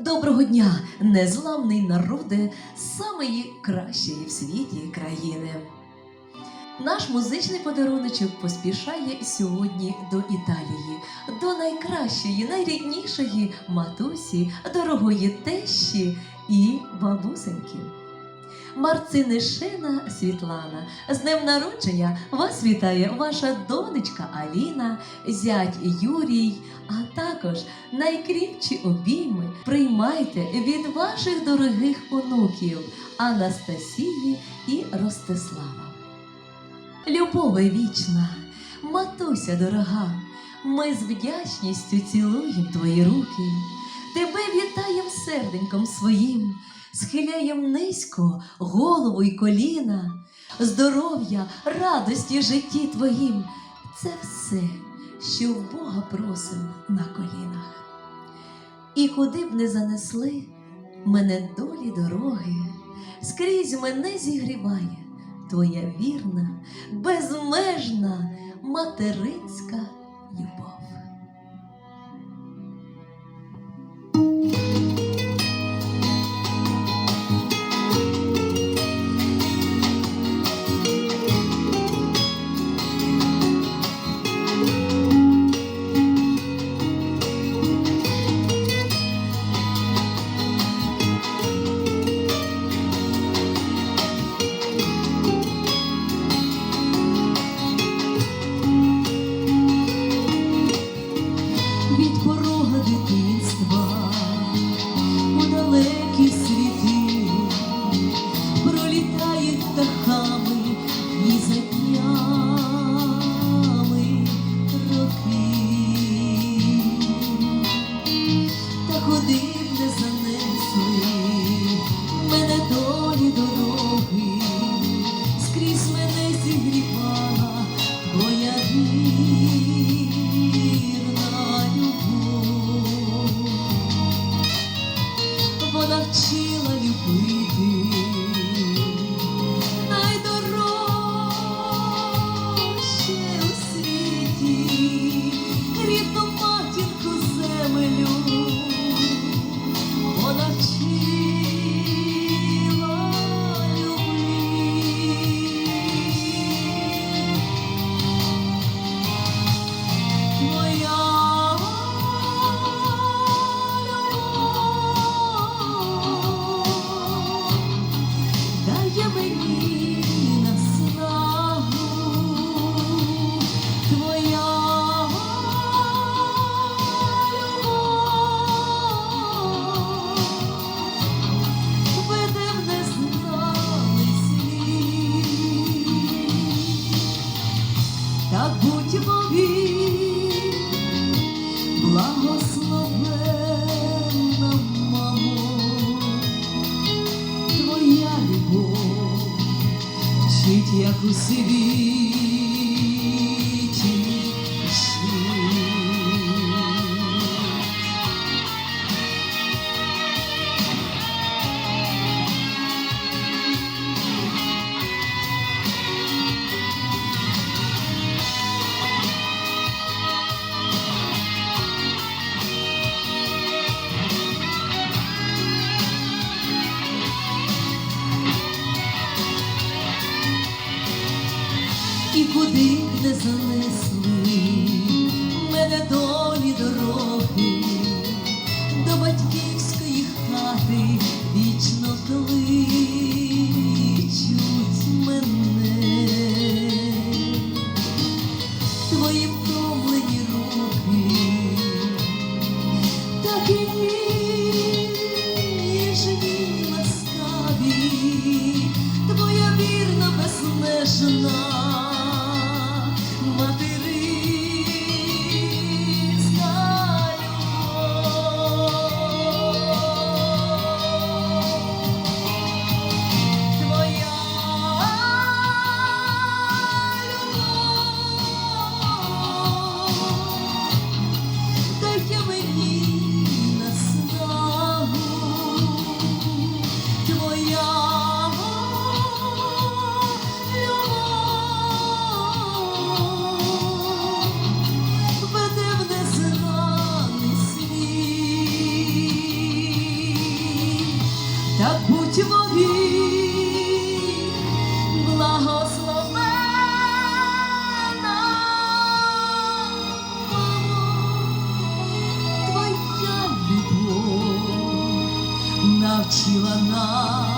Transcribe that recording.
Доброго дня, незламний народи самої кращої в світі країни. Наш музичний подаруночок поспішає сьогодні до Італії, до найкращої, найріднішої матусі, дорогої тещі і бабусеньки. Марцинишина Світлана, з днем народження вас вітає ваша донечка Аліна, зять Юрій, а також найкріпчі обійми приймайте від ваших дорогих онуків Анастасії і Ростислава. Любове вічна, матуся дорога, ми з вдячністю цілуємо твої руки, тебе вітаєм серденьком своїм, схиляєм низько голову й коліна, здоров'я, радості житті твоїм. Це все, що в Бога просим на колінах. І куди б не занесли мене долі дороги, скрізь мене зігріває твоя вірна, безмежна материнська любов. Куди Так будь мові, благословенна мамо, твоя любов вчить, як у світі і куди не занесли мене долі дороги до батьківської хати вічно кличуть мене. Твої втомлені руки, такі ніжні, ласкаві, твоя вірна безмежна 命はな。い